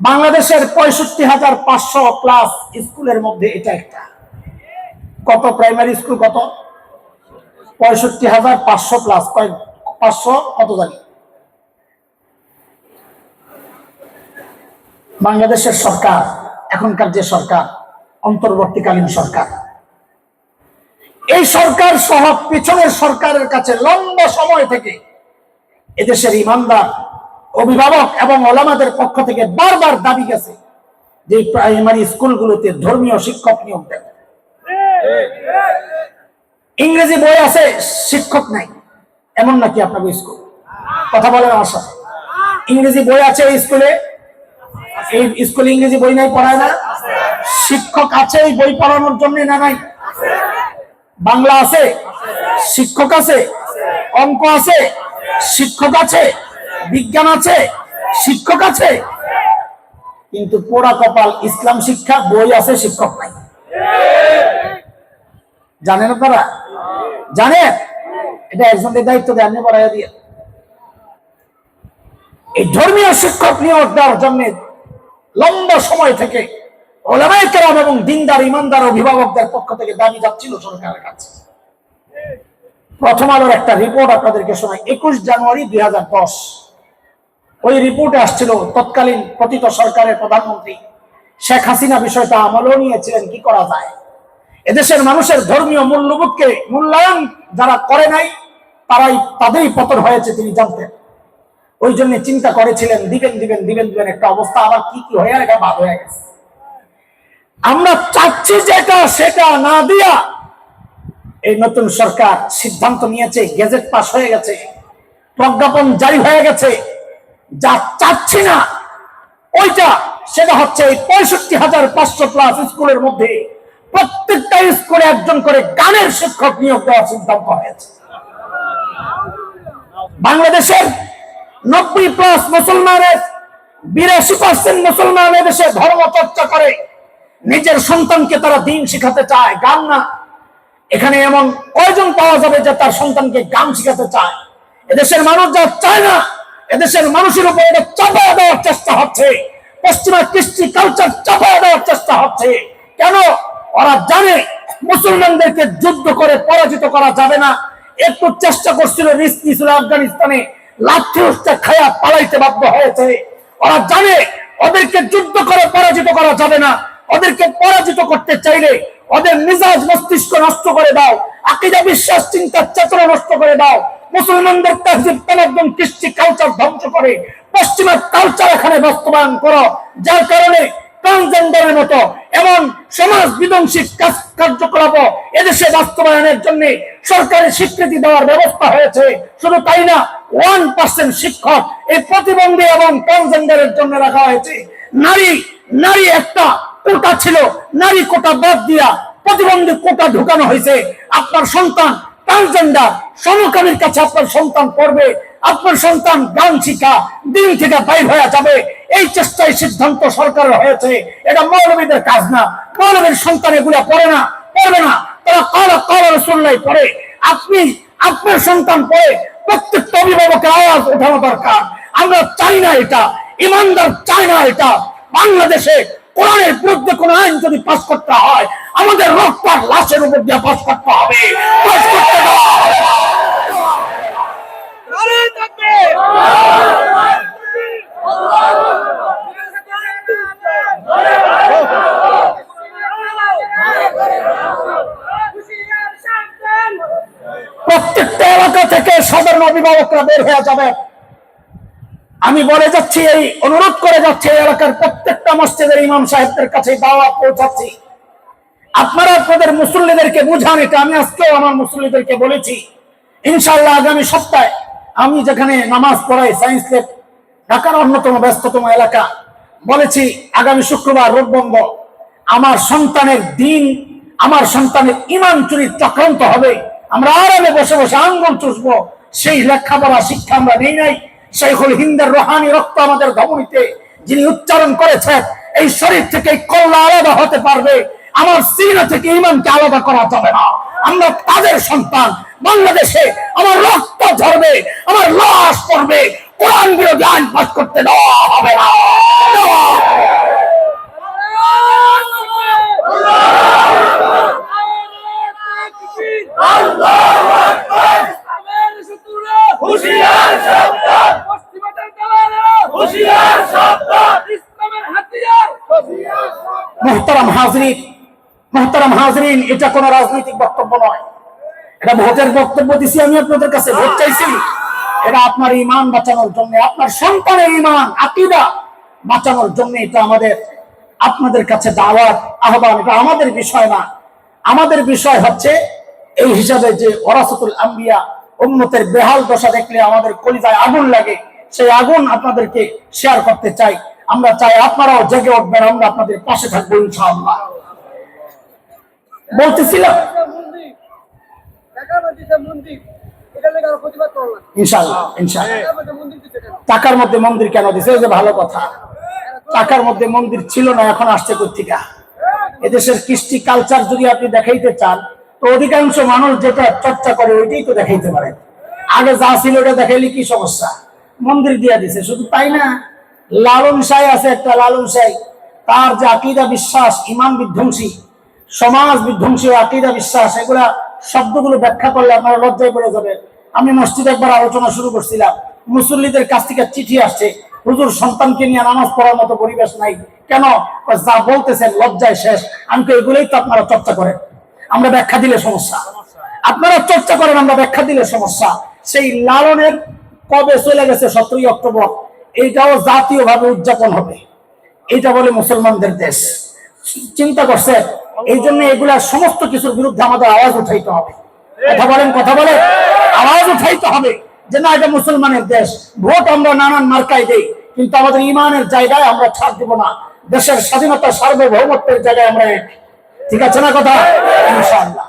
বাংলাদেশের পঁয়ষট্টি হাজার পাঁচশো প্লাস স্কুলের মধ্যে এটা একটা। কত প্রাইমারি স্কুল কত? পঁয়ষট্টি হাজার পাঁচশো প্লাস পাঁচশো কত জানি? বাংলাদেশের সরকার, এখনকার যে সরকার, অন্তর্বর্তীকালীন সরকার। এই সরকার সহ পিছনের সরকারের কাছে লম্বা সময় থেকে এদেশের ইমানদার অভিভাবক এবং ওলামাদের পক্ষ থেকে বারবার দাবি গেছে যে প্রাইমারি স্কুলগুলোতে ধর্মীয় শিক্ষক নিয়োগ দেবে ইংরেজি বই আছে, শিক্ষক নাই, এমন নাকি আপনার স্কুল? কথা বলেন আমার সাথে ইংরেজি বই আছে এই স্কুলে? এই স্কুলে ইংরেজি বই নাই, পড়ায় না? শিক্ষক আছে এই বই পড়ানোর জন্য না নাই? বাংলা আছে, শিক্ষক আছে, অঙ্ক আছে, শিক্ষক আছে বিজ্ঞান আছে, শিক্ষক আছে, কিন্তু পোড়া কপাল ইসলাম শিক্ষা, বই আছে, শিক্ষক নাই। জানেন আপনারা? জানেন? এটা একজনের দায়িত্ব দেয় আপনি পড়াইয়া দিয়ে এই ধর্মীয় শিক্ষক নিয়োগ দেওয়ার জন্য লম্বা সময় থেকে কেরাম এবং দিনদার, ইমানদার অভিভাবকদের পক্ষ থেকে দাবি যাচ্ছিল সরকারের কাছে। প্রথম আলোর একটা রিপোর্ট আপনাদেরকে শোনাই। একুশ জানুয়ারি দুই হাজার দশ। ওই রিপোর্টে আসছিল তৎকালীন পতিত সরকারের প্রধানমন্ত্রী শেখ হাসিনা বিষয়টা আমলও নিয়েছিলেন, কি করা যায়? এদেশের মানুষের ধর্মীয় মূল্যবোধকে মূল্যায়ন যারা করে নাই, তারাই তাদেরই পতন হয়েছে তিনি জানতেন। ওই জন্য চিন্তা করেছিলেন, দিবেন দিবেন দিবেন দিবেন, একটা অবস্থা আবার কি কি হয়ে গেছে ভাব হয়ে গেছে। আমরা চাচ্ছি যেটা, সেটা না দিয়া এই নতুন সরকার সিদ্ধান্ত নিয়েছে, গেজেট পাস হয়ে গেছে, প্রজ্ঞাপন জারি হয়ে গেছে। যা চাচ্ছি না, ওইটা সেটা হচ্ছে এই পঁয়ষট্টি হাজার পাঁচশো প্লাস স্কুলের মধ্যে প্রত্যেকটা স্কুলে একজন করে গানের শিক্ষক নিয়োগ দেওয়ার সিদ্ধান্ত হয়েছে। বাংলাদেশের নব্বই প্লাস মুসলমানের বিরাশি পার্সেন্ট মুসলমান এদেশে ধর্ম চর্চা করে, নিজের সন্তানকে তারা দিন শিখাতে চায়, গান না। এখানে এমন কয়জন পাওয়া যাবে যে তার সন্তানকে গান শিখাতে চায়? এদেশের মানুষ যা চায় না এদেশের মানুষের উপর এটা চাপায় দেওয়ার চেষ্টা হচ্ছে। পশ্চিমা কৃষ্টি কালচার চাপায় দেওয়ার চেষ্টা হচ্ছে। কেন? ওরা জানে মুসলমানদেরকে যুদ্ধ করে পরাজিত করা যাবে না। একটু চেষ্টা করছিল রিস্ক নিয়েছিল আফগানিস্তানে। লাঠি খায়া পালাইতে বাধ্য হয়েছে। ওরা জানে ওদেরকে যুদ্ধ করে পরাজিত করা যাবে না। ওদেরকে পরাজিত করতে চাইলে ওদের মিজাজ মস্তিষ্ক নষ্ট করে দাও। আকিদা, বিশ্বাস চিন্তার চেতনা নষ্ট করে দাও। মুসলমানদের তাহজিব একদম কৃষ্টি কালচার ধ্বংস করে। পশ্চিমা কালচার এখানে বাস্তবায়ন করো। যার কারণে ট্রান্সজেন্ডারের মতো সমাজ বিধ্বংসী কাজ কার্যকলাপ এদেশে বাস্তবায়নের জন্য সরকারি স্বীকৃতি দেওয়ার ব্যবস্থা হয়েছে। শুধু তাই না ওয়ান পার্সেন্ট শিক্ষক এই প্রতিবন্ধী এবং ট্রান্সজেন্ডারের জন্য রাখা হয়েছে। নারী নারী একটা কোটা ছিল, নারী কোটা বাদ দিয়া প্রতিবন্ধী কোটা ঢুকানো হয়েছে। আপনার সন্তান ট্রান্সজেন্ডার সমকামীর কাছে আপনার সন্তান পড়বে। আপনার সন্তান গান শিখা দিন থেকে বাইর হয়ে যাবে। এই চেষ্টায় সিদ্ধান্ত সরকারের হয়েছে। এটা মৌলবীদের কাজ না। মৌলবীর সন্তান এগুলা পড়ে না, পড়বে না। তারা কালা কালা রসুল্লাই পড়ে। আপনি, আপনার সন্তান পড়ে। প্রত্যেকটা অভিভাবকের আওয়াজ ওঠানো দরকার। আমরা চাই না এটা। ইমানদার চাই না এটা। বাংলাদেশে কোরআনের বিরুদ্ধে কোন আইন যদি পাশ করতে হয় আমাদের রক্ত আর লাশের উপর দিয়ে পাশ করতে হবে। করতে প্রত্যেকটা এলাকা থেকে সাধারণ অভিভাবকরা বের হয়ে যাবে। আমি বলে যাচ্ছি এই অনুরোধ করে যাচ্ছি এই এলাকার প্রত্যেকটা মসজিদের ইমাম সাহেবদের কাছে দাওয়াত পৌঁছাচ্ছি। আপনারা আপনাদের মুসল্লিদেরকে বুঝান, এটা আমি আজকেও আমার মুসল্লিদেরকে বলেছি। ইনশাল্লাহ আগামী সপ্তাহে আমি যেখানে নামাজ পড়াই সায়েন্স ল্যাব ঢাকার অন্যতম ব্যস্ততম এলাকা, বলেছি আগামী শুক্রবার রোগ বন্ধ আমার সন্তানের দিন, আমার সন্তানের ইমান চুরির চক্রান্ত হবে। আমরা আরামে বসে বসে আঙ্গুল চুষবো। সেই লেখাপড়া, শিক্ষা আমরা নেই নাই। শেখুল হিন্দের রোহানি রক্ত আমাদের ধমনীতে যিনি উচ্চারণ করেছেন, এই শরীর থেকে কল্লা আলাদা হতে পারবে। আমার সিনা থেকে ইমানকে আলাদা করা যাবে না। আমরা তাদের সন্তান। বাংলাদেশে আমার রক্ত ধরবে আমার লাশ পড়বে। কোরআন বিরোধী আইন পাশ করতে দেওয়া হবে না। মোহতারাম হাজরিফ মোহতারাম হাজরিন, এটা কোনো রাজনৈতিক বক্তব্য নয়। এটা ভোটের বক্তব্য দিছি আমি আপনাদের কাছে, ভোট চাইছি। এটা আপনার ইমান বাঁচানোর জন্য, আপনার সন্তানের ইমান, আকিদা বাঁচানোর জন্য এটা আমাদের, আপনাদের কাছে দাওয়াত, আহ্বান, এটা আমাদের বিষয় না। আমাদের বিষয় হচ্ছে এই হিসাবে যে ওরাসতুল আম্বিয়া, উম্মতের বেহাল দশা দেখলে আমাদের কলিজায় আগুন লাগে। সেই আগুন আপনাদেরকে শেয়ার করতে চাই। আমরা চাই আপনারাও জেগে উঠবেন, আমরা আপনাদের পাশে থাকব ইনশাআল্লাহ। কেন টাকার মধ্যে মন্দির কেন দিছে? যে ভালো কথা। টাকার মধ্যে মন্দির ছিল না, এখন আসছে কোথেকে এদেশের কৃষ্টি কালচার যদি আপনি দেখাইতে চান, তো অধিকাংশ মানুষ যেটা চর্চা করে ওইটাই তো দেখাইতে পারে। আগে যা ছিল ওটা দেখাইলে কি সমস্যা? মন্দির দিয়া দিছে। শুধু তাই না, লালন সাই আছে একটা, লালন সাই তার যে আকিদা, বিশ্বাস, ইমান বিধ্বংসী। সমাজ বিধ্বংসী আকিদা বিশ্বাস, এগুলা শব্দগুলো ব্যাখ্যা করলে আপনারা লজ্জায় পড়ে যাবেন। আমি মসজিদে একবার আলোচনা শুরু করছিলাম। মুসল্লিদের কাছ থেকে চিঠি আসছে, হুজুর, সন্তানকে নিয়ে নামাজ পড়ার মতো পরিবেশ নাই। কেন? যা বলতেছেন লজ্জায় শেষ। আমি তো এগুলোই তো আপনারা চর্চা করেন। আমরা ব্যাখ্যা দিলে সমস্যা। আপনারা চর্চা করেন, আমরা ব্যাখ্যা দিলে সমস্যা। সেই লালনের কবে চলে গেছে সতেরোই অক্টোবর, এইটাও জাতীয়ভাবে উদযাপন হবে। এটা বলে মুসলমানদের দেশ। চিন্তা করছে এই জন্য এগুলা সমস্ত কিছুর বিরুদ্ধে আমাদের আওয়াজ উঠাইতে হবে। কথা বলেন কথা বলেন। আওয়াজ উঠাইতে হবে যে না, এটা মুসলমানের দেশ। ভোট আমরা নানান মার্কায় দেই, কিন্তু আমাদের ইমানের জায়গায় আমরা ছাড় দিব না। দেশের স্বাধীনতা সার্বভৌমত্বের জায়গায় আমরা ঠিক আছে না কথা? ইনশাআল্লাহ।